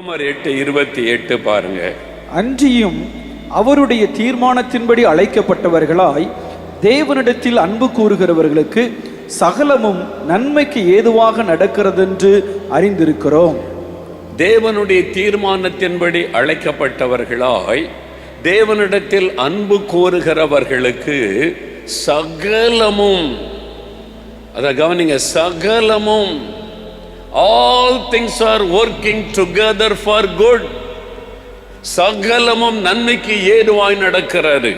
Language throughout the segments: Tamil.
ரோமர் எட்டு இருபத்தி எட்டு பாருங்க. அன்றியும் அவருடைய தீர்மானத்தின்படி அழைக்கப்பட்டவர்களாய் தேவனிடத்தில் அன்பு கூறுகிறவர்களுக்கு சகலமும் நன்மைக்கு ஏதுவாக நடக்கிறதென்று அறிந்திருக்கிறோம். தேவனுடைய தீர்மானத்தின்படி அழைக்கப்பட்டவர்களாய் தேவனிடத்தில் அன்பு கோருகிறவர்களுக்கு சகலமும். அத கவனிங்க சகலமும். All things are working together for good சகலமும் நன்மைக்கு ஏதுவாய் நடக்கிறது.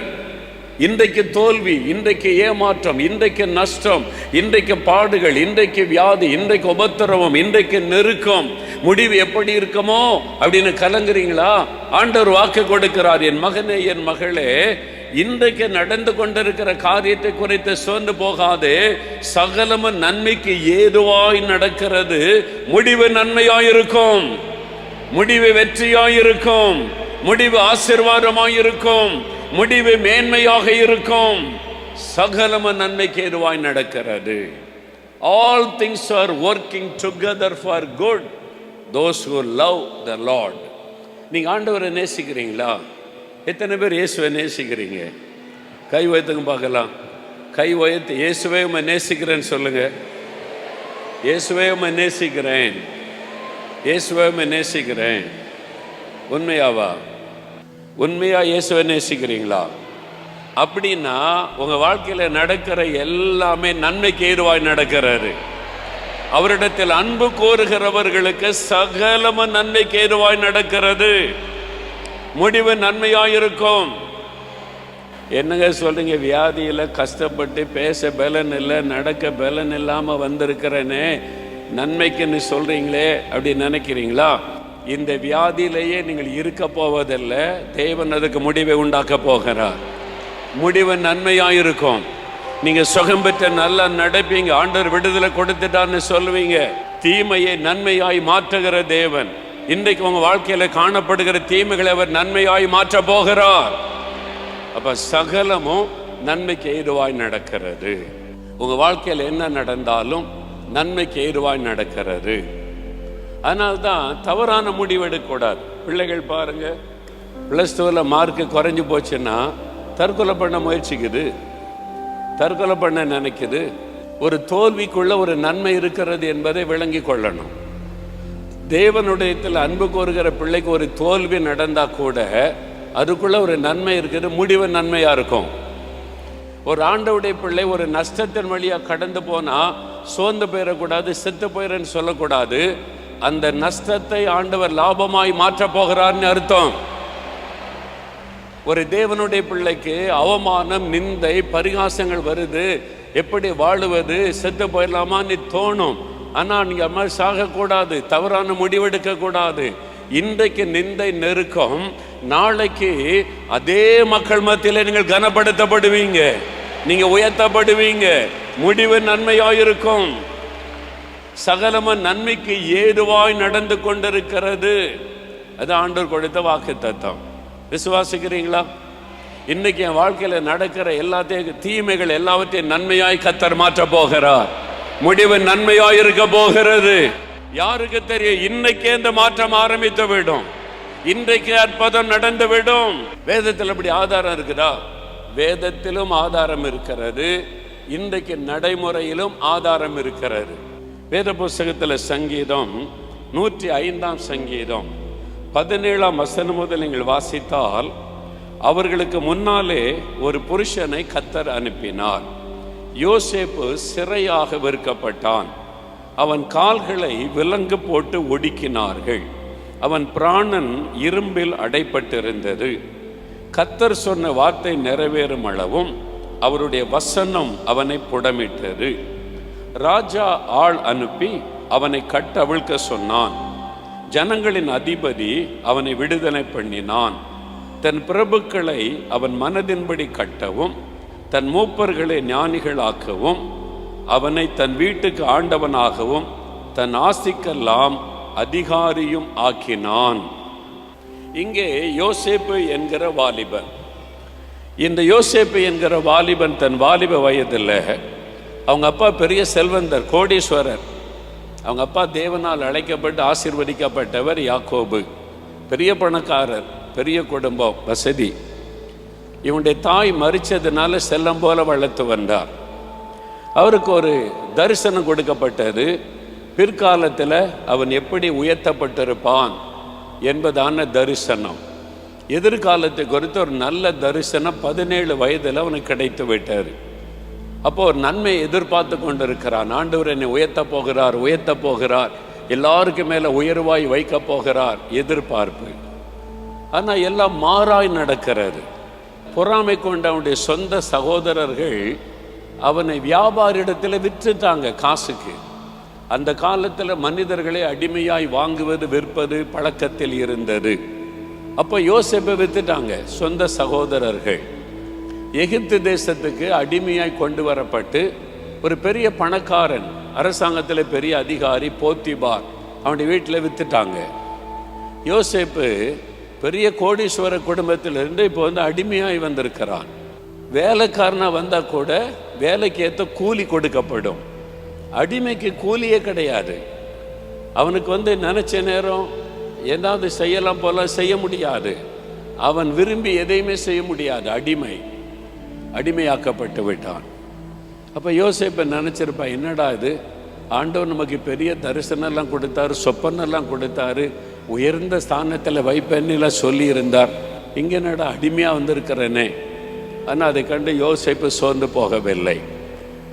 இன்றைக்கு தோல்வி இன்றைக்கு ஏமாற்றம் இன்றைக்கு நஷ்டம் இன்றைக்கு பாடுகள் இன்றைக்கு வியாதி இன்றைக்கு உபத்திரவம் இன்றைக்கு நெருக்கம். முடிவு எப்படி இருக்குமோ அப்படின்னு கலங்குறீங்களா? ஆண்டவர் வாக்கு கொடுக்கிறார் என் மகனே என் மகளே இன்றைக்கு நடந்து கொண்டிருக்கிற காரியத்தை குறித்து சோர்ந்து போகாதே. சகலமும் நன்மைக்கு ஏதுவாய் நடக்கிறது. முடிவு நன்மையாயிருக்கும். முடிவு வெற்றியாயிருக்கும். முடிவு ஆசிர்வாதமாயிருக்கும். முடிவு மேன்மையாக இருக்கும். சகலம நன்மைக்கு ஏதுவாய் நடக்கிறது. All things are working together for good those who love the Lord நீங்க ஆண்டவரை நேசிக்கிறீங்களா? எத்தனை பேர் இயேசுவை நேசிக்கிறீங்க? கை உயர்த்துங்க பார்க்கலாம். கை உயர்த்து இயேசுவே உமை நேசிக்கிறேன்னு சொல்லுங்க. இயேசுவே உமை நேசிக்கிறேன். இயேசுவை உமை நேசிக்கிறேன். உண்மையாவா? உண்மையாக இயேசுவை நேசிக்கிறீங்களா? அப்படின்னா உங்கள் வாழ்க்கையில் நடக்கிற எல்லாமே நன்மைக்கு ஏதுவாய் நடக்கிறாரு. அவரிடத்தில் அன்பு கோருகிறவர்களுக்கு சகலம நன்மைக்கு ஏதுவாய் நடக்கிறது. முடிவு நன்மையாயிருக்கும். என்னங்க சொல்றீங்க? வியாதியில் கஷ்டப்பட்டு பேச பலன் இல்லை நடக்க பலன் இல்லாமல் வந்திருக்கிறேனே. நன்மைக்குன்னு சொல்றீங்களே அப்படி நினைக்கிறீங்களா? இந்த வியாதியிலேயே நீங்கள் இருக்க போவதில்லை தேவன் அதுக்கு முடிவை உண்டாக்க போகிறார். முடிவு நன்மையாயிருக்கும். நீங்க சுகம் பெற்ற நல்லா நடப்பீங்க. ஆண்டவர் விடுதலை கொடுத்துட்டான்னு சொல்லுவீங்க. தீமையை நன்மையாய் மாற்றுகிற தேவன். இன்றைக்கு உங்க வாழ்க்கையில காணப்படுகிற தீமைகளை அவர் நன்மையாய் மாற்ற போகிறார். அப்ப சகலமும் நன்மைக்கு ஏதுவாய் நடக்கிறது. உங்க வாழ்க்கையில் என்ன நடந்தாலும் நன்மைக்கு ஏதுவாய் நடக்கிறது. அதனால்தான் தவறான முடிவு எடுக்கக்கூடாது. பிள்ளைகள் பாருங்க ப்ளஸ் டூவில் மார்க்கு குறைஞ்சு போச்சுன்னா தற்கொலை பண்ண முயற்சிக்குது. தற்கொலை பண்ண நினைக்குது. ஒரு தோல்விக்குள்ள ஒரு நன்மை இருக்கிறது என்பதை விளங்கி கொள்ளணும். தேவனுடையத்தில் அன்பு கோருகிற பிள்ளைக்கு ஒரு தோல்வி நடந்தால் கூட அதுக்குள்ள ஒரு நன்மை இருக்குது முடிவு நன்மையாக இருக்கும். ஒரு ஆண்டவுடைய பிள்ளை ஒரு நஷ்டத்தின் வழியாக கடந்து போனால் சோர்ந்து போயிடக்கூடாது செத்து போயிடன்னு சொல்லக்கூடாது. அந்த நஷ்டத்தை ஆண்டவர் லாபமாய் மாற்றப் போகிறார்னு அர்த்தம். ஒரு தேவனுடைய பிள்ளைக்கு அவமானம் நிந்தை பரிகாசங்கள் வருது எப்படி வாழுவது செத்து போயிடலாமான்னு தோணும். ஆனா நீங்க அது மாதிரி சாகக்கூடாது தவறான முடிவெடுக்கக்கூடாது. இன்றைக்கு நிந்தை நெருக்கம் நாளைக்கு அதே மக்கள் மத்தியில நீங்கள் கனப்படுத்தப்படுவீங்க. நீங்க உயர்த்தப்படுவீங்க. முடிவு நன்மையாயிருக்கும். சகலம நன்மைக்கு ஏதுவாய் நடந்து கொண்டிருக்கிறது. அது ஆண்டோர் கொடுத்த வாக்கு தத்தம் விசுவாசிக்கிறீங்களா? இன்னைக்கு என் வாழ்க்கையில நடக்கிற எல்லாத்தையும் தீமைகள் எல்லாவற்றையும் நன்மையாய் கத்தர் மாற்ற போகிறார். முடிவு நன்மையா இருக்க போகிறது. யாருக்கு தெரியும்? இன்னைக்கே இந்த மாற்றம் ஆரம்பித்து விடும். இன்றைக்கு அற்புதம் நடந்து விடும். வேதத்தில் அப்படி ஆதாரம் இருக்குதா? வேதத்திலும் ஆதாரம் இருக்கிறது. இன்றைக்கு நடைமுறையிலும் ஆதாரம் இருக்கிறது. வேத புஸ்தகத்தில் சங்கீதம் நூற்றி ஐந்தாம் சங்கீதம் பதினேழாம் வசனம் முதல் நீங்கள் வாசித்தால் அவர்களுக்கு முன்னாலே ஒரு புருஷனை கத்தர் அனுப்பினார். யோசேப்பு சிறையாக விற்கப்பட்டான் அவன் கால்களை விலங்கு போட்டு ஒடுக்கினார்கள். அவன் பிராணன் இரும்பில் அடைப்பட்டிருந்தது. கத்தர் சொன்ன வார்த்தை நிறைவேறும் அளவும் அவருடைய வசனம் அவனை புடமிட்டது. ராஜா ஆள் அனுப்பி அவனை கட்டவிழ்க்க சொன்னான். ஜனங்களின் அதிபதி அவனை விடுதலை பண்ணினான். தன் பிரபுக்களை அவன் மனதின்படி கட்டவும் தன் மூப்பர்களை ஞானிகளாக்கவும் அவனை தன் வீட்டுக்கு ஆண்டவனாகவும் தன் ஆஸ்திக்கெல்லாம் அதிகாரியும் ஆக்கினான். இங்கே யோசேப்பு என்கிற வாலிபன். இந்த யோசேப்பு என்கிற வாலிபன் தன் வாலிப வயதில் அவங்க அப்பா பெரிய செல்வந்தர் கோடீஸ்வரர். அவங்க அப்பா தேவனால் அழைக்கப்பட்டு ஆசீர்வதிக்கப்பட்டவர் யாக்கோபு. பெரிய பணக்காரர் பெரிய குடும்பம் வசதி. இவனுடைய தாய் மறிச்சதுனால செல்லம் போல வளர்த்து வந்தார். அவருக்கு ஒரு தரிசனம் கொடுக்கப்பட்டது. பிற்காலத்தில் அவன் எப்படி உயர்த்தப்பட்டிருப்பான் என்பதான தரிசனம். எதிர்காலத்தை குறித்து ஒரு நல்ல தரிசனம் பதினேழு வயதில் அவனுக்கு கிடைத்து விட்டார் அப்போ ஒரு நன்மை எதிர்பார்த்து கொண்டிருக்கிறான். ஆண்டவர் என்னை உயர்த்த போகிறார் உயர்த்த போகிறார். எல்லாருக்கும் மேலே உயர்வாய் வைக்க போகிறார் எதிர்பார்ப்பு. ஆனால் எல்லாம் மாறாய் நடக்கிறது. பொறாமை கொண்ட அவனுடைய சொந்த சகோதரர்கள் அவனை வியாபாரிடத்தில் விற்றுட்டாங்க காசுக்கு. அந்த காலத்தில் மனிதர்களை அடிமையாய் வாங்குவது விற்பது பழக்கத்தில் இருந்தது. அப்போ யோசிப்பை விற்றுட்டாங்க சொந்த சகோதரர்கள். எகிப்து தேசத்துக்கு அடிமையாய் கொண்டு வரப்பட்டு ஒரு பெரிய பணக்காரன் அரசாங்கத்தில் பெரிய அதிகாரி போத்திபார் அவனுடைய வீட்டில் விற்றுட்டாங்க யோசேப்பு பெரிய கோடீஸ்வர குடும்பத்திலிருந்து இப்போ வந்து அடிமையாய் வந்திருக்கிறான். வேலைக்காரனாக வந்தால் கூட வேலைக்கு ஏற்ற கூலி கொடுக்கப்படும். அடிமைக்கு கூலியே கிடையாது. அவனுக்கு வந்து நினச்ச நேரம் ஏதாவது செய்யலாம் போல செய்ய முடியாது. அவன் விரும்பி எதையுமே செய்ய முடியாது. அடிமை. அடிமையாக்கப்பட்டு விட்டான். அப்போ யோசிப்பை நினச்சிருப்பா? என்னடா இது? ஆண்டவர் நமக்கு பெரிய தரிசனம்லாம் கொடுத்தாரு சொப்பனெல்லாம் கொடுத்தாரு. உயர்ந்த ஸ்தானத்தில் வைப்பேன்னு சொல்லியிருந்தார். இங்கே என்னடா அடிமையாக வந்திருக்கிறேனே. ஆனால் அதை கண்டு யோசிப்பு சோர்ந்து போகவில்லை.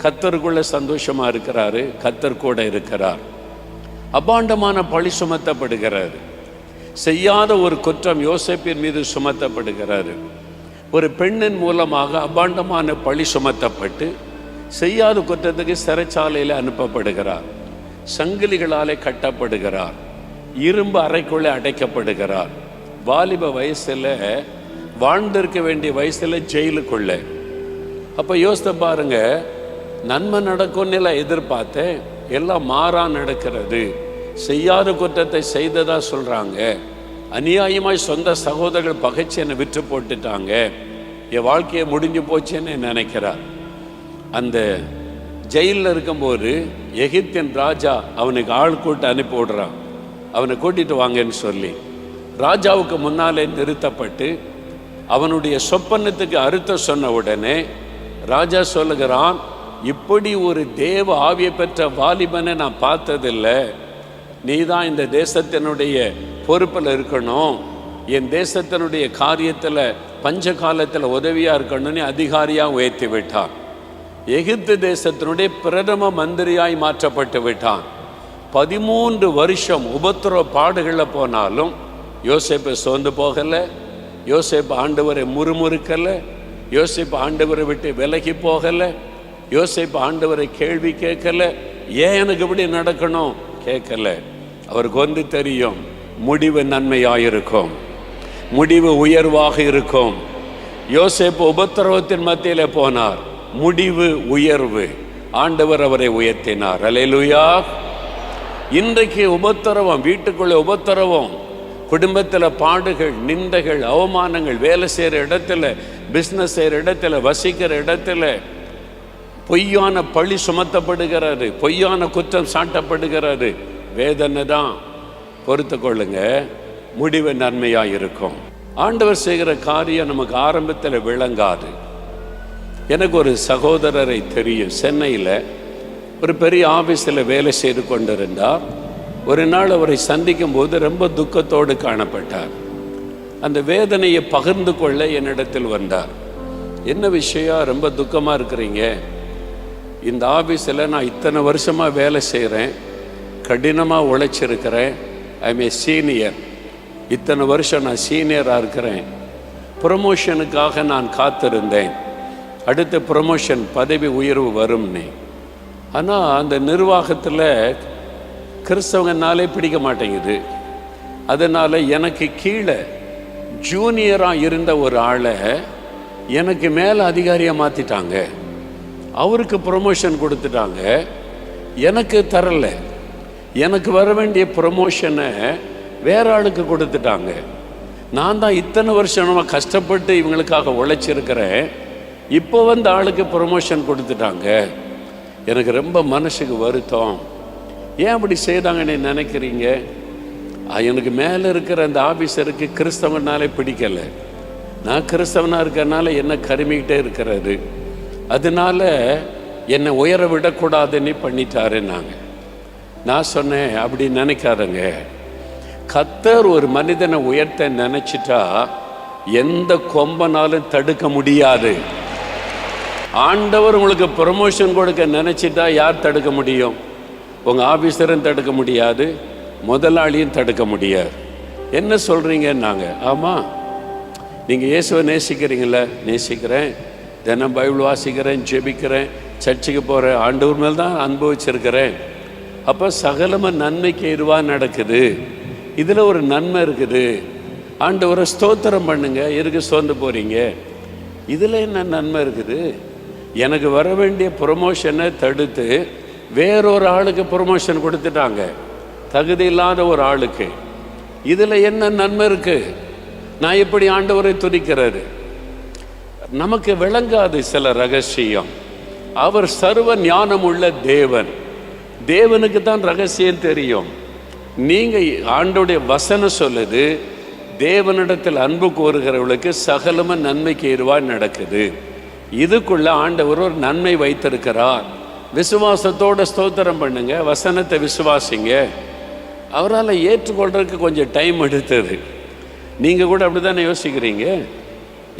கத்தருக்குள்ள சந்தோஷமாக இருக்கிறாரு கத்தர் கூட இருக்கிறார். அபாண்டமான பழி சுமத்தப்படுகிறாரு. செய்யாத ஒரு குற்றம் யோசிப்பின் மீது சுமத்தப்படுகிறாரு. ஒரு பெண்ணின் மூலமாக அபாண்டமான பழி சுமத்தப்பட்டு செய்யாத குற்றத்துக்கு சிறைச்சாலையில் அனுப்பப்படுகிறார். சங்கிலிகளாலே கட்டப்படுகிறார். இரும்பு அறைக்குள்ளே அடைக்கப்படுகிறார். வாலிப வயசில் வாழ்ந்திருக்க வேண்டிய வயசில் ஜெயிலுக்குள்ள. அப்போ யோசித்து பாருங்க நன்மை நடக்கும்னு எல்லாம் எதிர்பார்த்தேன் எல்லாம் மாறா நடக்கிறது. செய்யாத குற்றத்தை செய்ததா சொல்கிறாங்க அநியாயமாய் சொந்த சகோதரர்கள் பகைச்சு என்னை விற்று போட்டுட்டாங்க. என் வாழ்க்கையை முடிஞ்சு போச்சேன்னு நினைக்கிறார். அந்த ஜெயிலில் இருக்கும்போது எகிப்தின் ராஜா அவனுக்கு ஆள் கூட்டு அனுப்பி விடுறான். அவனை கூட்டிட்டு வாங்கன்னு சொல்லி ராஜாவுக்கு முன்னாலே நிறுத்தப்பட்டு அவனுடைய சொப்பனத்துக்கு அறுத்த சொன்ன உடனே ராஜா சொல்லுகிறான் இப்படி ஒரு தேவ ஆவியை பெற்ற வாலிபனை நான் பார்த்ததில்லை. நீ தான் இந்த தேசத்தினுடைய பொறுப்பில் இருக்கணும். என் தேசத்தினுடைய காரியத்தில் பஞ்ச காலத்தில் உதவியாக இருக்கணும்னு அதிகாரியாக உயர்த்தி விட்டான். எகிப்து தேசத்தினுடைய பிரதம மந்திரியாய் மாற்றப்பட்டு விட்டான். பதிமூன்று வருஷம் உபத்திரவ பாடுகளில் போனாலும் யோசேப்பை சோர்ந்து போகலை யோசேப் ஆண்டவரை முறுமுறுக்கலை யோசேப்பு ஆண்டவரை விட்டு விலகி போகலை யோசேப்பு ஆண்டவரை கேள்வி கேட்கலை ஏன் எனக்கு இப்படி நடக்கணும்? கேட்கல. அவருக்கு வந்து தெரியும் முடிவு நன்மையாயிருக்கும் முடிவு உயர்வாக இருக்கும். யோசேப்பு உபத்திரவத்தின் மத்தியில் போனார் முடிவு உயர்வு. ஆண்டவர் அவரை உயர்த்தினார். அலையிலுயா இன்றைக்கு உபத்திரவம் வீட்டுக்குள்ளே உபத்திரவம். குடும்பத்தில் பாடுகள் நிந்தைகள் அவமானங்கள் வேலை செய்கிற இடத்துல பிஸ்னஸ் செய்கிற இடத்துல வசிக்கிற இடத்துல பொய்யான பழி சுமத்தப்படுகிறாரு பொய்யான குற்றம் சாட்டப்படுகிறாரு வேதனை தான் பொறுத்து கொள்ளுங்க. முடிவு நன்மையாக இருக்கும். ஆண்டவர் செய்கிற காரியம் நமக்கு ஆரம்பத்தில் விளங்காது. எனக்கு ஒரு சகோதரரை தெரியும் சென்னையில். ஒரு பெரிய ஆஃபீஸில் வேலை செய்து கொண்டிருந்தார். ஒரு நாள் அவரை சந்திக்கும் போது ரொம்ப துக்கத்தோடு காணப்பட்டார். அந்த வேதனையை பகிர்ந்து கொள்ள என்னிடத்தில் வந்தார். என்ன விஷயம் ரொம்ப துக்கமாக இருக்கிறீங்க. இந்த ஆஃபீஸில் நான் இத்தனை வருஷமாக வேலை செய்கிறேன் கடினமாக உழைச்சிருக்கிறேன். ஐ ஏ சீனியர். இத்தனை வருஷம் நான் சீனியராக இருக்கிறேன். ப்ரொமோஷனுக்காக நான் காத்திருந்தேன். அடுத்த ப்ரொமோஷன் பதவி உயர்வு வரும்னு ஆனால் அந்த நிர்வாகத்தில் கிறிஸ்தவங்கனாலே பிடிக்க மாட்டேங்குது. அதனால் எனக்கு கீழே ஜூனியராக இருந்த ஒரு ஆளை எனக்கு மேலே அதிகாரியாக மாற்றிட்டாங்க அவருக்கு ப்ரொமோஷன் கொடுத்துட்டாங்க. எனக்கு தரல. எனக்கு வர வேண்டிய ப்ரொமோஷனை வேற ஆளுக்கு கொடுத்துட்டாங்க. நான் தான் இத்தனை வருஷமாக கஷ்டப்பட்டு இவங்களுக்காக உழைச்சிருக்கிறேன். இப்போ வந்து ஆளுக்கு ப்ரொமோஷன் கொடுத்துட்டாங்க. எனக்கு ரொம்ப மனசுக்கு வருத்தம். ஏன் அப்படி செய்கிறாங்கன்னு நினைக்கிறீங்க? எனக்கு மேலே இருக்கிற அந்த ஆஃபீஸருக்கு கிறிஸ்தவனாலே பிடிக்கலை. நான் கிறிஸ்தவனாக இருக்கிறனால என்ன கருமிக்கிட்டே இருக்கிறாரு அதனால என்னை உயர விடக்கூடாதுன்னு பண்ணிட்டாரு நாங்கள் நான் சொன்னேன் அப்படி நினைக்காதங்க. கத்தர் ஒரு மனிதனை உயர்த்த நினச்சிட்டா எந்த கொம்பனாலும் தடுக்க முடியாது. ஆண்டவர் உங்களுக்கு ப்ரொமோஷன் கொடுக்க நினச்சிட்டா யார் தடுக்க முடியும்? உங்கள் ஆஃபீஸரும் தடுக்க முடியாது முதலாளியும் தடுக்க முடியாது. என்ன சொல்கிறீங்க நாங்கள் ஆமாம் நீங்கள் இயேசுவை நேசிக்கிறீங்கள நேசிக்கிறேன். தினம் பைபிள் வாசிக்கிறேன் ஜெபிக்கிறேன் சர்ச்சுக்கு போகிறேன் ஆண்டவர் மேல் தான் அனுபவிச்சிருக்கிறேன் அப்போ சகலமாக நன்மைக்கு எதுவாக நடக்குது. இதில் ஒரு நன்மை இருக்குது. ஆண்டவரை ஸ்தோத்திரம் பண்ணுங்க எதுக்கு சோர்ந்து போகிறீங்க இதில் என்ன நன்மை இருக்குது? எனக்கு வர வேண்டிய ப்ரொமோஷனை தடுத்து வேறொரு ஆளுக்கு ப்ரொமோஷன் கொடுத்துட்டாங்க. தகுதி இல்லாத ஒரு ஆளுக்கு. இதில் என்ன நன்மை இருக்குது நான் எப்படி ஆண்டவரை துதிக்கிறாரு நமக்கு விளங்காது சில ரகசியம். அவர் சர்வ ஞானம் உள்ள தேவன். தேவனுக்கு தான் ரகசியம் தெரியும். நீங்கள் ஆண்டோடைய வசனம் சொல்லுது தேவனிடத்தில் அன்பு கோருகிறவர்களுக்கு சகலம நன்மைக்கு எதுவாக நடக்குது. இதுக்குள்ள ஆண்டவர் ஒரு நன்மை வைத்திருக்கிறார். விசுவாசத்தோட ஸ்தோத்திரம் பண்ணுங்க வசனத்தை விசுவாசிங்க. அவரால் ஏற்றுக்கொள்றதுக்கு கொஞ்சம் டைம் எடுத்தது. நீங்கள் கூட அப்படி தானே யோசிக்கிறீங்க?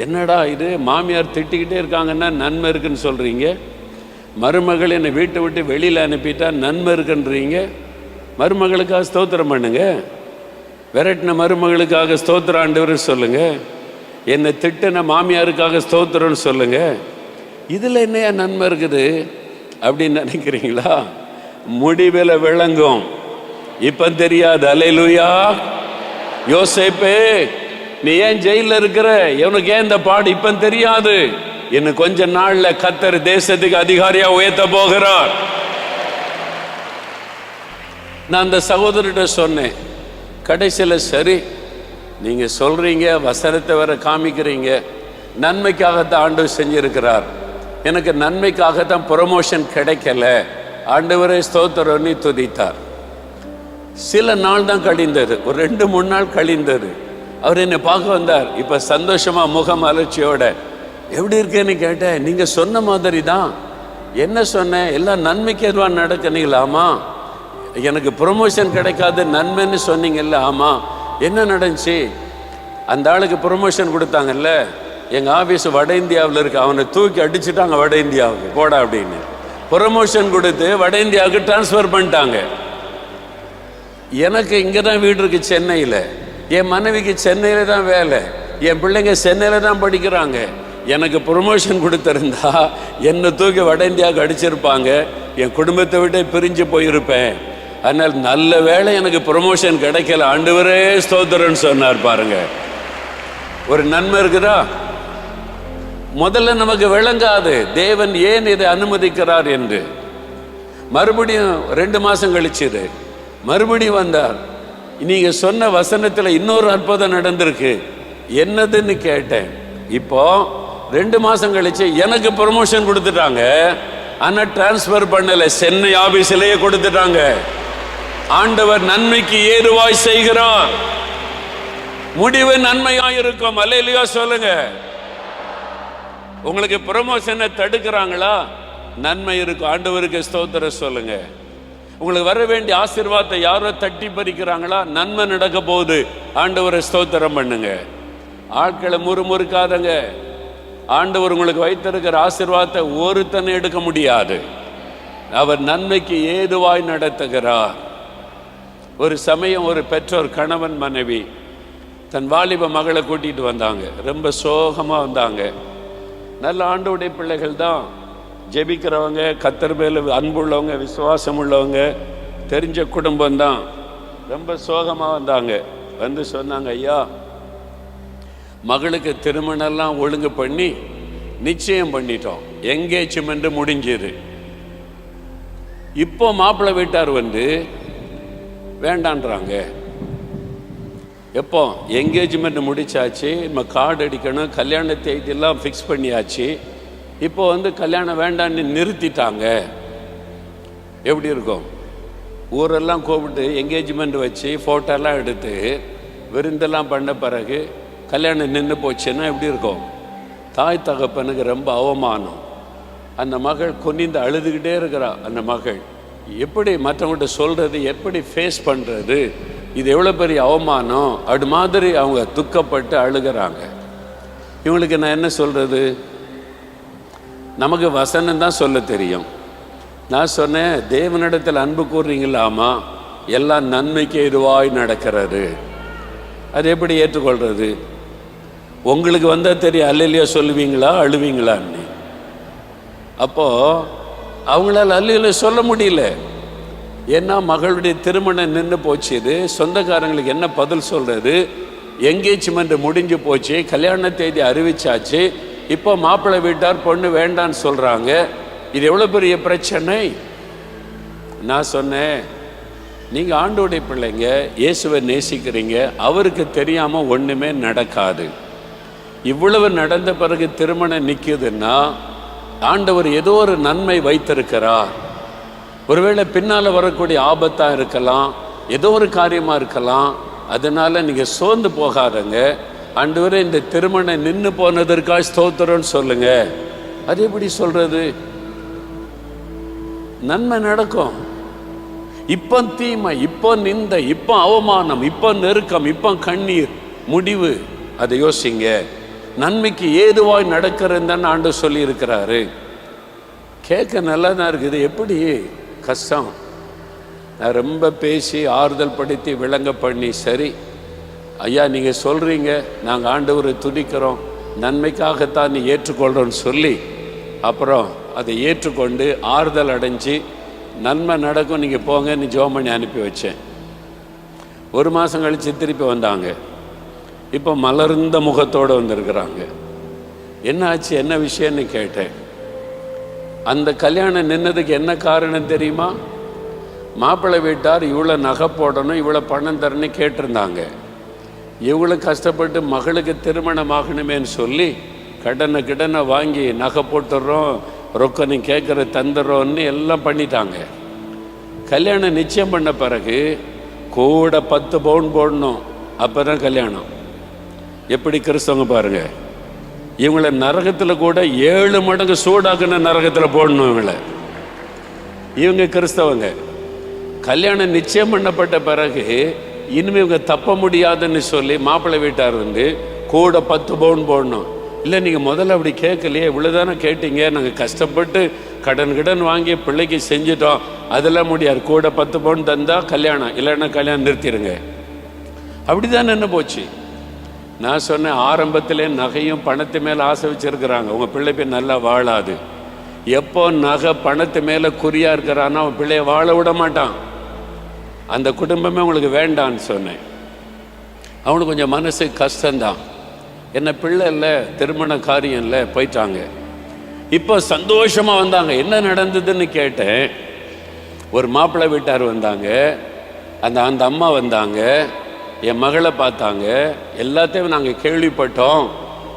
என்னடா இது மாமியார் திட்டிக்கிட்டே இருக்காங்கன்னா நன்மை இருக்குன்னு சொல்கிறீங்க மருமகள் என்னை வீட்டை விட்டு வெளியில் அனுப்பிட்டா நன்மை இருக்குன்றீங்க. மருமகளுக்காக ஸ்தோத்திரம் பண்ணுங்க. விரட்டின மருமகளுக்காக ஸ்தோத்திர ஆண்டவர் சொல்லுங்கள் என்னை திட்டின மாமியாருக்காக ஸ்தோத்திரம்னு சொல்லுங்க. இதில் என்னையா நன்மை இருக்குது? அப்படின்னு நினைக்கிறீங்களா? முடிவில் விளங்கும். இப்போ தெரியாது. அலையிலுயா யோசிப்பே நீ ஏன் ஜெயிலில் இருக்கிற? இவனுக்கு ஏன் இந்த பாடு இப்போ தெரியாது? இன்னும் கொஞ்ச நாள்ல கத்தர் தேசத்துக்கு அதிகாரியா உயர்த்த போகிறார். நான் அந்த சகோதரிட்ட சொன்னேன். கடைசியில் சரி நீங்கள் சொல்கிறீங்க வசனத்தை வர காமிக்கிறீங்க. நன்மைக்காகத்தான் ஆண்டவர் செஞ்சுருக்கிறார். எனக்கு நன்மைக்காகத்தான் ப்ரொமோஷன் கிடைக்கல. ஆண்டவரே ஸ்தோத்திரம்னு துதித்தார். சில நாள் தான் கழிந்தது. ஒரு ரெண்டு மூணு நாள் கழிந்தது. அவர் என்னை பார்க்க வந்தார். இப்போ சந்தோஷமா முகம் அலர்ச்சியோட எப்படி இருக்கேன்னு கேட்டேன். நீங்கள் சொன்ன மாதிரி தான் என்ன சொன்னேன்? எல்லாம் நன்மைக்கு எதுவாக நடக்கணுங்களாமா எனக்கு ப்ரொமோஷன் கிடைக்காது. நன்மைன்னு சொன்னீங்கல்ல ஆமாம் என்ன நடந்துச்சு? அந்த ஆளுக்கு ப்ரொமோஷன் கொடுத்தாங்கல்ல? எங்கள் ஆஃபீஸ் வட இந்தியாவில் இருக்கு. அவனை தூக்கி அடிச்சுட்டாங்க வட இந்தியாவுக்கு. போடா அப்படின்னு. ப்ரொமோஷன் கொடுத்து வட இந்தியாவுக்கு டிரான்ஸ்ஃபர் பண்ணிட்டாங்க. எனக்கு இங்கே தான் வீடு இருக்குது சென்னையில். என் மனைவிக்கு சென்னையில் தான் வேலை. என் பிள்ளைங்க சென்னையில் தான் படிக்கிறாங்க. எனக்கு ப்ரொமோஷன் கொடுத்துருந்தா என்னை தூக்கி வட இந்தியாவுக்கு அடிச்சிருப்பாங்க. என் குடும்பத்தை விட்டு பிரிஞ்சு போயிருப்பேன். அதனால் நல்ல வேளை எனக்கு ப்ரொமோஷன் கிடைக்கல. ஆண்டவரே ஸ்தோத்திரன்னு சொன்னார் பாருங்க. ஒரு நன்மை இருக்குதா? முதல்ல நமக்கு விளங்காது. தேவன் ஏன் இதை அனுமதிக்கிறார் என்று. மறுபடியும் ரெண்டு மாசம் கழிச்சது மறுபடியும் வந்தார். நீங்க சொன்ன வசனத்துல இன்னொரு அற்புதம் நடந்திருக்கு. என்னதுன்னு கேட்டேன். இப்போ ரெண்டு மாசம் கழிச்சு எனக்கு ப்ரொமோஷன் கொடுத்துட்டாங்க. ஆனா டிரான்ஸ்ஃபர் பண்ணல. சென்னை ஆபீஸ்லயே கொடுத்துட்டாங்க. ஆண்டவர் நன்மைக்கு ஏதுவாய் செய்கிறார். முடிவு நன்மையாயிருக்கும். அல்லையா சொல்லுங்க. உங்களுக்கு ப்ரொமோஷனை தடுக்கிறாங்களா? நன்மை இருக்கும் ஆண்டவருக்கு ஸ்தோத்திரம் சொல்லுங்க. உங்களுக்கு வர வேண்டிய ஆசீர்வாதத்தை யாரோ தட்டி பறிக்கிறாங்களா? நன்மை நடக்க போகுது. ஆண்டவரை ஸ்தோத்திரம் பண்ணுங்க. ஆட்களை முறுமுறுக்காதங்க. ஆண்டவர் உங்களுக்கு வைத்திருக்கிற ஆசீர்வாதத்தை ஒருத்தனை எடுக்க முடியாது. அவர் நன்மைக்கு ஏதுவாய் நடத்துகிறார். ஒரு சமயம் ஒரு பெற்றோர் கணவன் மனைவி தன் வாலிப மகளை கூட்டிட்டு வந்தாங்க. ரொம்ப சோகமாக வந்தாங்க. நல்ல ஆண்டோடைய பிள்ளைகள் தான். ஜெபிக்கிறவங்க கத்தர் மேல அன்புள்ளவங்க விசுவாசம் உள்ளவங்க தெரிஞ்ச குடும்பம் தான். ரொம்ப சோகமாக வந்தாங்க. வந்து சொன்னாங்க ஐயா மகளுக்கு திருமணம்லாம் ஒழுங்கு பண்ணி நிச்சயம் பண்ணிட்டோம். எங்கேஜ்மெண்ட் முடிஞ்சுது இப்போ மாப்பிள்ளை வீட்டார் வந்து வேண்டான்றாங்க. எப்போ? என்கேஜ்மெண்ட் முடிச்சாச்சு நம்ம கார்டு அடிக்கணும் கல்யாண தேதியெல்லாம் ஃபிக்ஸ் பண்ணியாச்சு. இப்போ வந்து கல்யாணம் வேண்டான்னு நிறுத்திட்டாங்க. எப்படி இருக்கும்? ஊரெல்லாம் கூப்பிட்டு என்கேஜ்மெண்ட் வச்சு ஃபோட்டோலாம் எடுத்து விருந்தெல்லாம் பண்ண பிறகு கல்யாணம் நின்று போச்சுன்னா எப்படி இருக்கும்? தாய் தகப்பனுக்கு ரொம்ப அவமானம். அந்த மகள் கொனிந்து அழுதுகிட்டே இருக்கிறா அந்த மகள். எப்படி மற்றவங்கள்ட்ட சொல்கிறது எப்படி ஃபேஸ் பண்ணுறது இது எவ்வளோ பெரிய அவமானம் அது மாதிரி அவங்க துக்கப்பட்டு அழுகிறாங்க. இவங்களுக்கு நான் என்ன சொல்கிறது நமக்கு வசனம் தான் சொல்ல தெரியும். நான் சொன்னேன் தேவனிடத்தில் அன்பு கூறுறீங்களாமா? எல்லாம் நன்மைக்கு எதுவாய் நடக்கிறது. அது எப்படி ஏற்றுக்கொள்கிறது உங்களுக்கு வந்தால் தெரியும் அல்லையா சொல்லுவீங்களா அழுவீங்களான்னு. அப்போது அவங்களால அல்லையில சொல்ல முடியல. ஏன்னா மகளுடைய திருமணம் நின்று போச்சு இது சொந்தக்காரங்களுக்கு என்ன பதில் சொல்கிறது எங்கேஜ்மெண்ட் முடிஞ்சு போச்சு. கல்யாண தேதி அறிவிச்சாச்சு. இப்போ மாப்பிள்ளை வீட்டார் பொண்ணு வேண்டான்னு சொல்கிறாங்க இது எவ்வளோ பெரிய பிரச்சனை? நான் சொன்னேன். நீங்கள் ஆண்டோடைய பிள்ளைங்க இயேசுவை நேசிக்கிறீங்க. அவருக்கு தெரியாமல் ஒன்றுமே நடக்காது. இவ்வளவு நடந்த பிறகு திருமணம் நிற்கிதுன்னா ஆண்டவர் ஏதோ ஒரு நன்மை வைத்திருக்கிறார். ஒருவேளை பின்னால் வரக்கூடிய ஆபத்தாக இருக்கலாம் ஏதோ ஒரு காரியமாக இருக்கலாம் அதனால் நீங்கள் சோர்ந்து போகாதங்க. ஆண்டவரே இந்த திருமணம் நின்று போனதற்காக ஸ்தோத்திரம்னு சொல்லுங்க. அது எப்படி சொல்கிறது நன்மை நடக்கும். இப்போ தீமை இப்போ நிந்தை இப்போ அவமானம் இப்போ நெருக்கம் இப்போ கண்ணீர் முடிவு. அதை யோசிங்க. நன்மைக்கு ஏதுவாய் நடக்கிறதுன்னு ஆண்டு சொல்லி இருக்கிறாரு கேட்க நல்லா தான் இருக்குது எப்படி? கஷ்டம். நான் ரொம்ப பேசி ஆறுதல் படுத்தி விளங்க பண்ணி சரி. ஐயா நீங்கள் சொல்கிறீங்க நாங்கள் ஆண்டவரை துடிக்கிறோம் நன்மைக்காகத்தான் நீ ஏற்றுக்கொள்கிறோன்னு சொல்லி. அப்புறம் அதை ஏற்றுக்கொண்டு ஆறுதல் அடைஞ்சு நன்மை நடக்கும் நீங்கள் போங்க நீ பண்ணி அனுப்பி வச்சேன். ஒரு மாதம் கழித்து திருப்பி வந்தாங்க. இப்போ மலர்ந்த முகத்தோடு வந்திருக்கிறாங்க. என்ன ஆச்சு? என்ன விஷயம்னு கேட்டேன். அந்த கல்யாணம் நின்னதுக்கு என்ன காரணம் தெரியுமா? மாப்பிள்ளை வீட்டார் இவ்வளோ நகை போடணும் இவ்வளோ பணம் தரணும்னு கேட்டிருந்தாங்க. இவ்வளோ கஷ்டப்பட்டு மகளுக்கு திருமணம் ஆகணுமேன்னு சொல்லி கடனை கிடனை வாங்கி நகை போட்டுடுறோம் ரொக்கம் நீ கேட்குற தந்துடுறோன்னு எல்லாம் பண்ணிட்டாங்க. கல்யாணம் நிச்சயம் பண்ண பிறகு கூட பத்து பவுன் போடணும். அப்போ தான் கல்யாணம். எப்படி கிறிஸ்தவங்க பாருங்க. இவங்களை நரகத்தில் கூட ஏழு மடங்கு சூடாக்குன நரகத்தில் போடணும் இவங்களை. இவங்க கிறிஸ்தவங்க. கல்யாணம் நிச்சயம் பண்ணப்பட்ட பிறகு இனிமே இவங்க தப்ப முடியாதுன்னு சொல்லி மாப்பிள்ளை வீட்டார் வந்து கூட பத்து பவுன் போடணும். இல்லை நீங்கள் முதல்ல அப்படி கேட்கலையே இவ்வளோதானே கேட்டீங்க? நாங்கள் கஷ்டப்பட்டு கடன் கடன் வாங்கி பிள்ளைக்கு செஞ்சிட்டோம். அதெல்லாம் முடியாது. கூட பத்து பவுன் தந்தால் கல்யாணம். இல்லைன்னா கல்யாணம் நிறுத்திடுங்க. அப்படிதான் என்ன போச்சு. நான் சொன்னேன் ஆரம்பத்திலே நகையும் பணத்து மேலே ஆசை வச்சுருக்கிறாங்க. உங்கள் பிள்ளை போய் நல்லா வாழாது. எப்போ நகை பணத்து மேலே குறியாக இருக்கிறான்னா அவன் பிள்ளைய வாழ விட மாட்டான். அந்த குடும்பமே உங்களுக்கு வேண்டான்னு சொன்னேன். அவனுக்கு கொஞ்சம் மனசு கஷ்டந்தான் என்ன பிள்ளை இல்லை திருமண காரியம் இல்லை போயிட்டாங்க. இப்போ சந்தோஷமாக வந்தாங்க. என்ன நடந்ததுன்னு கேட்டேன். ஒரு மாப்பிள்ளை வீட்டார் வந்தாங்க. அந்த அந்த அம்மா வந்தாங்க. என் மகளை பார்த்தாங்க. எல்லாத்தையும் நாங்கள் கேள்விப்பட்டோம்.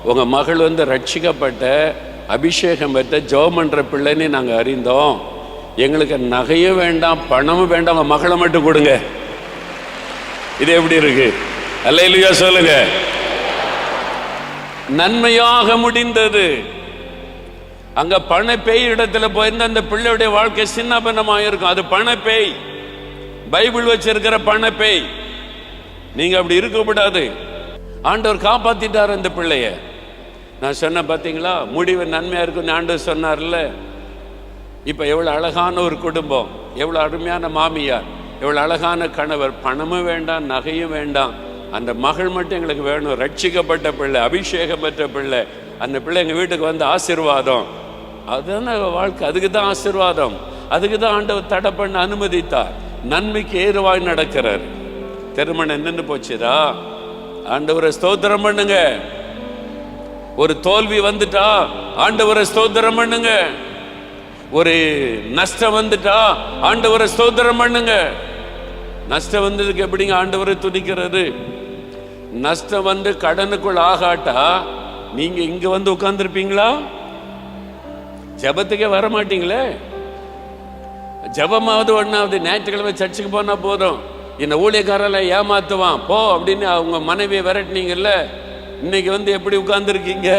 உங்கள் மகள் வந்து ரட்சிக்கப்பட்ட அபிஷேகம் பெற்ற ஜோமன்ற பிள்ளைன்னு நாங்கள் அறிந்தோம். எங்களுக்கு நகையும் வேண்டாம் பணமும் வேண்டாம் உங்கள் மகளை மட்டும் கொடுங்க. இது எப்படி இருக்கு? அல்ல இல்லையா சொல்லுங்க. நன்மையாக முடிந்தது. அங்க பண பேய் இடத்துல போயிருந்த அந்த பிள்ளையுடைய வாழ்க்கை சின்ன இருக்கும் அது பண பேய் பைபிள் வச்சிருக்கிற பண பேய் நீங்க அப்படி இருக்கக்கூடாது ஆண்டவர் காப்பாத்திட்டார் அந்த பிள்ளைய. நான் சொன்ன பார்த்தீங்களா முடிவு நன்மையா இருக்குன்னு ஆண்டவர் சொன்னார்ல. இப்ப எவ்வளவு அழகான ஒரு குடும்பம் எவ்வளவு அருமையான மாமியார் எவ்வளவு அழகான கணவர். பணமும் வேண்டாம் நகையும் வேண்டாம். அந்த மகள் மட்டும் எங்களுக்கு வேணும். ரட்சிக்கப்பட்ட பிள்ளை அபிஷேகம் பெற்ற பிள்ளை. அந்த பிள்ளை எங்கள் வீட்டுக்கு வந்து ஆசிர்வாதம். அதுதானே வாழ்க்கை. அதுக்கு தான் ஆசிர்வாதம். அதுக்கு தான் ஆண்டவர் தடை பண்ண அனுமதித்தார். நன்மைக்கு ஏதுவாய் நடக்கிறார். திருமணம் நின்று போச்சுதா ஆண்டவரை ஸ்தோத்திரம் பண்ணுங்க. ஒரு தோல்வி வந்துட்டா ஆண்டவரை ஸ்தோத்திரம் பண்ணுங்க. ஒரு நஷ்டம் வந்துட்டா ஆண்டவரை ஸ்தோத்திரம் பண்ணுங்க. நஷ்டம் வந்ததுக்கு எப்படிங்க ஆண்டவரை துணிக்கிறது நஷ்டம் வந்து கடனுக்குள் ஆகாட்டா நீங்க இங்க வந்து உட்கார்ந்துருப்பீங்களா? ஜெபத்துக்கே வர மாட்டீங்களே ஜபமாவது ஒன்றாவது ஞாயிற்றுக்கிழமை சர்ச்சுக்கு போனால் போதும். என்னை ஊழியக்காரெல்லாம் ஏமாத்துவான். போ அப்படின்னு அவங்க மனைவியை விரட்டினீங்கல்ல இன்னைக்கு வந்து எப்படி உட்கார்ந்துருக்கீங்க?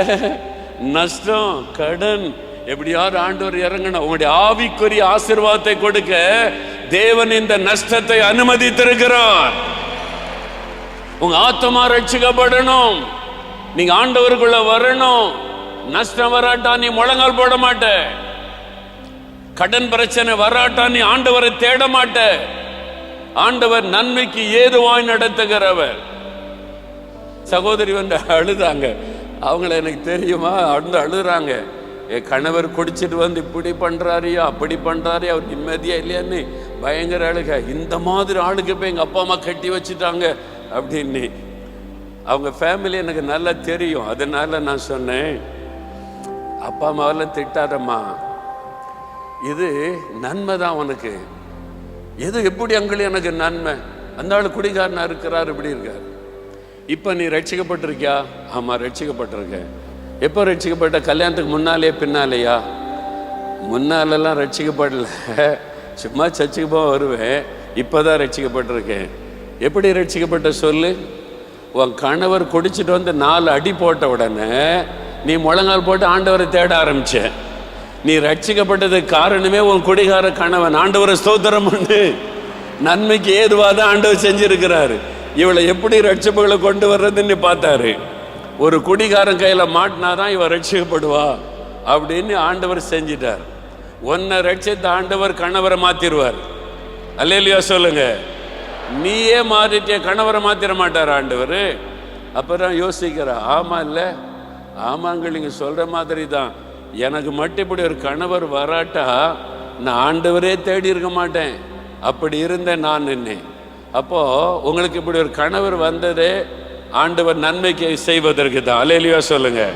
நஷ்டம் கடன். எப்படியாவது ஆண்டவர் இறங்கணும். உங்களுடைய ஆவிக்குரிய ஆசிர்வாதத்தை கொடுக்க தேவன் இந்த நஷ்டத்தை அனுமதித்திருக்கிறார். உங்க ஆத்மா ரட்சிக்கப்படணும். நீங்க ஆண்டவருக்குள்ள வரணும். நஷ்டம் வராட்டா நீ முழங்கால் போட மாட்ட. கடன் பிரச்சனை வராட்டா நீ ஆண்டவரை தேட மாட்ட. ஆண்டவர் நன்மைக்கு ஏதுவாய் நடத்துகிறவர். சகோதரி வந்து அழுதாங்க. அவங்கள எனக்கு தெரியுமா? அழுந்து அழுகிறாங்க என் கணவர் குடிச்சிட்டு வந்து இப்படி பண்றாரியா? அப்படி பண்ணுறாரு அவர் நிம்மதியா இல்லையான்னு பயங்கர அழுக. இந்த மாதிரி ஆளுக்கு போய் எங்க அப்பா அம்மா கட்டி வச்சுட்டாங்க. அப்படின்னு. அவங்க ஃபேமிலி எனக்கு நல்லா தெரியும். அதனால நான் சொன்னேன். அப்பா அம்மாவெல்லாம் திட்டாதம்மா. இது நன்மை தான் உனக்கு. எது எப்படி அங்கே எனக்கு நன்மை? அந்த ஆள் குடிகாரனாக இருக்கிறார் இப்படி இருக்கார். இப்போ நீ ரட்சிக்கப்பட்டிருக்கியா? ஆமாம் ரட்சிக்கப்பட்டிருக்கேன். எப்போ ரட்சிக்கப்பட்ட? கல்யாணத்துக்கு முன்னாலே பின்னாலேயா? முன்னாலெல்லாம் ரட்சிக்கப்படல. சும்மா சர்ச்சுக்கு போக வருவேன். இப்போ தான் ரட்சிக்கப்பட்டிருக்கேன். எப்படி ரட்சிக்கப்பட்ட சொல்லு? உன் கணவர் குடிச்சிட்டு வந்து நாலு அடி போட்ட உடனே நீ முழங்கால் போட்டு ஆண்டவரை தேட ஆரம்பித்தேன் நீ ரட்சிக்கப்பட்டதுக்கு காரணமே உன் குடிகார கணவன். ஆண்டவரை ஸ்தோத்திரம் பண்ணு. நன்மைக்கு ஏதுவாக தான் ஆண்டவர் செஞ்சிருக்கிறாரு. இவளை எப்படி ரட்சிப்புகளை கொண்டு வர்றதுன்னு பார்த்தாரு. ஒரு குடிகாரன் கையில் மாட்டினா தான் இவன் ரட்சிக்கப்படுவா அப்படின்னு ஆண்டவர் செஞ்சிட்டார். உன்னை ரட்சித்த ஆண்டவர் கணவரை மாத்திருவார். அல்லையா சொல்லுங்க. நீயே மாறிட்டிய கணவரை மாத்திர மாட்டார் ஆண்டவர். அப்புறம் யோசிக்கிறா ஆமா இல்லை. ஆமாங்க நீங்கள் சொல்ற மாதிரி தான். எனக்கு மட்டும் இப்படி ஒரு கணவர் வராட்டா நான் ஆண்டவரே தேடி இருக்க மாட்டேன். அப்படி இருந்தேன் நான் நின்னேன். அப்போது உங்களுக்கு இப்படி ஒரு கணவர் வந்ததே ஆண்டவர் நன்மைக்கு செய்வதற்கு தான். அலையிலையா சொல்லுங்க.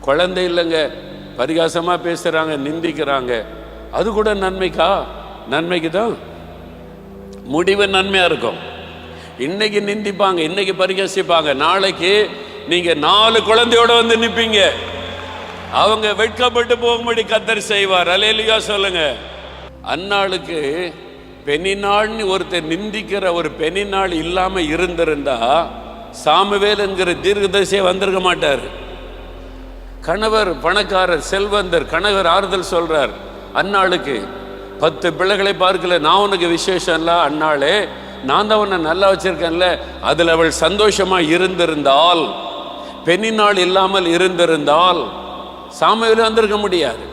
குழந்தை இல்லைங்க. பரிகாசமாக பேசுகிறாங்க நிந்திக்கிறாங்க. அது கூட நன்மைக்கா? நன்மைக்கு தான். முடிவு நன்மையாக இருக்கும். இன்னைக்கு நிந்திப்பாங்க இன்னைக்கு பரிகசிப்பாங்க. நாளைக்கு நீங்கள் நாலு குழந்தையோட வந்து நிற்பீங்க அவங்க வெட்கப்பட்டு போகும்படி கத்தர் செய்வார். அலையிலையா சொல்லுங்க. அந்நாளுக்கு பெண்ணினாள்னு ஒருத்தர் நிந்திக்கிற ஒரு பெண்ணினாள் இல்லாமல் இருந்திருந்தா சாமுவேல் என்கிற தீர்க்கதரிசியே வந்திருக்க மாட்டார். கணவர் பணக்காரர் செல்வந்தர் கணவர் ஆறுதல் சொல்றார். அந்நாளுக்கு பத்து பிள்ளைகளை பார்க்கல. நான் உனக்கு விசேஷம் இல்ல அந்நாளே. நான் தான் உன்னை நல்லா வச்சிருக்கேன்ல. அதில் அவள் சந்தோஷமாக இருந்திருந்தால் பெண்ணினாள் இல்லாமல் இருந்திருந்தால் சாமுவேல் வந்திருக்க முடியாது.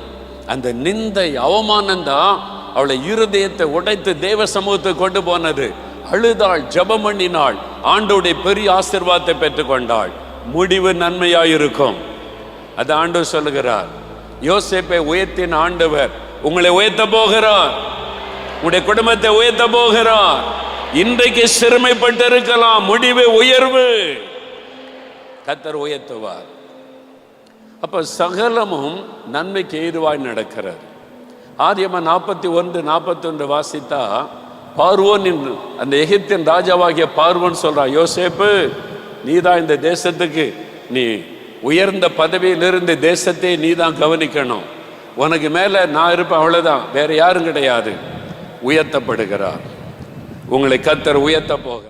அந்த நிந்தை அவமானம் தான் அவளை இருதயத்தை உடைத்து தேவ சமூகத்தை கொண்டு போனது. அழுதாள் ஜெபம் பண்ணினாள். ஆண்டோடைய பெரிய ஆசிர்வாதத்தை பெற்றுக்கொண்டாள். முடிவு நன்மையாயிருக்கும். அது ஆண்டவர் சொல்லுகிறார். யோசேப்பை உயர்த்தின் ஆண்டவர் உங்களை உயர்த்த போகிறார். உங்களுடைய குடும்பத்தை உயர்த்த போகிறார். இன்றைக்கு சிறுமைப்பட்டிருக்கலாம். முடிவு உயர்வு. கத்தர் உயர்த்துவார். அப்போ சகலமும் நன்மைக்கு ஏதுவாய் நடக்கிறது. ஆதியம நாற்பத்தி ஒன்று நாற்பத்தி ஒன்று வாசித்தா பார்வோன் என்று அந்த எகிப்தின் ராஜாவாகிய பார்வோன் சொல்கிறான் யோசேப்பு நீ தான் இந்த தேசத்துக்கு நீ உயர்ந்த பதவியிலிருந்து தேசத்தை நீ தான் கவனிக்கணும். உனக்கு மேலே நான் இருப்பேன் அவ்வளோதான் வேறு யாரும் கிடையாது. உயர்த்தப்படுகிறார். உங்களை கத்தர் உயர்த்த போக